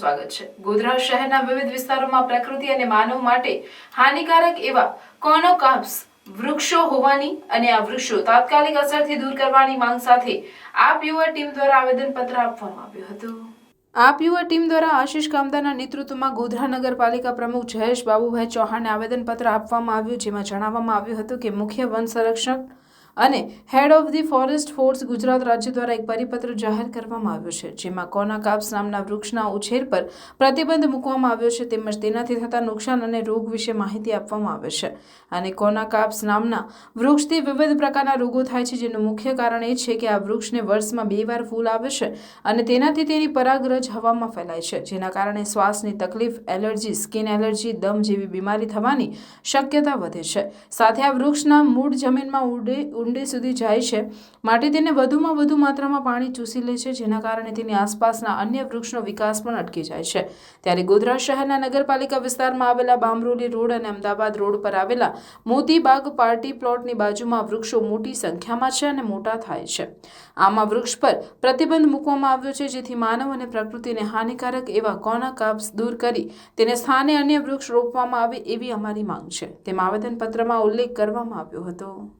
સ્વાગત છે. ગોધરા શહેરના વિવિધ વિસ્તારોમાં પ્રકૃતિ અને માનવ માટે હાનિકારક એવા કોનોકાપ્સ વૃક્ષો હોવાની અને આ વૃક્ષો તાત્કાલિક અસરથી દૂર કરવાની માંગ સાથે આપ યુવા ટીમ દ્વારા આવેદનપત્ર આપવામાં આવ્યું હતું. આપ યુવા ટીમ દ્વારા આશીષ કામદાના નેતૃત્વમાં ગોધરા નગરપાલિકા પ્રમુખ જયેશ બાબુભાઈ ચૌહાણને આવેદનપત્ર આપવામાં આવ્યું, જેમાં જણાવવામાં આવ્યું હતું કે મુખ્ય વન સંરક્ષક અને head of the forest force Gujarat રાજ્ય દ્વારા એક પરિપત્ર જાહેર કરવામાં આવ્યો છે, જેમાં કોનાકાપ્સ નામના વૃક્ષના ઉછેર પર પ્રતિબંધ મૂકવામાં આવ્યો છે તેમજ તેનાથી થતા નુકસાન અને રોગ વિશે માહિતી આપવામાં આવે છે. અને કોનાકાપ્સ નામના વૃક્ષથી વિવિધ પ્રકારના રોગો થાય છે, જેનું મુખ્ય કારણ એ છે કે આ વૃક્ષને વર્ષમાં બે વાર ફૂલ આવે છે અને તેનાથી તેની પરાગરજ હવામાં ફેલાય છે, જેના કારણે શ્વાસની તકલીફ, એલર્જી, સ્કિન એલર્જી, દમ જેવી બીમારી થવાની શક્યતા વધે છે. સાથે આ વૃક્ષના મૂળ જમીનમાં ઉડે ઊંડે સુધી જાય છે. માટે તેને વધુમાં વધુ માત્રામાં પાણી ચૂસી લે છે, જેના કારણે તેની આસપાસના અન્ય વૃક્ષનો વિકાસ પણ અટકી જાય છે. ત્યારે ગોધરા શહેરના નગરપાલિકા વિસ્તારમાં આવેલા બામરોલી રોડ અને અમદાવાદ રોડ પર આવેલા મોતીબાગ પાર્ટી પ્લોટની બાજુમાં વૃક્ષો મોટી સંખ્યામાં છે અને મોટા થાય છે. આમાં વૃક્ષ પર પ્રતિબંધ મૂકવામાં આવ્યો છે, જેથી માનવ અને પ્રકૃતિને હાનિકારક એવા કોના કાપ્સ દૂર કરી તેને સ્થાને અન્ય વૃક્ષ રોપવામાં આવે એવી અમારી માંગ છે. તેમાં આવેદનપત્રમાં ઉલ્લેખ કરવામાં આવ્યો હતો.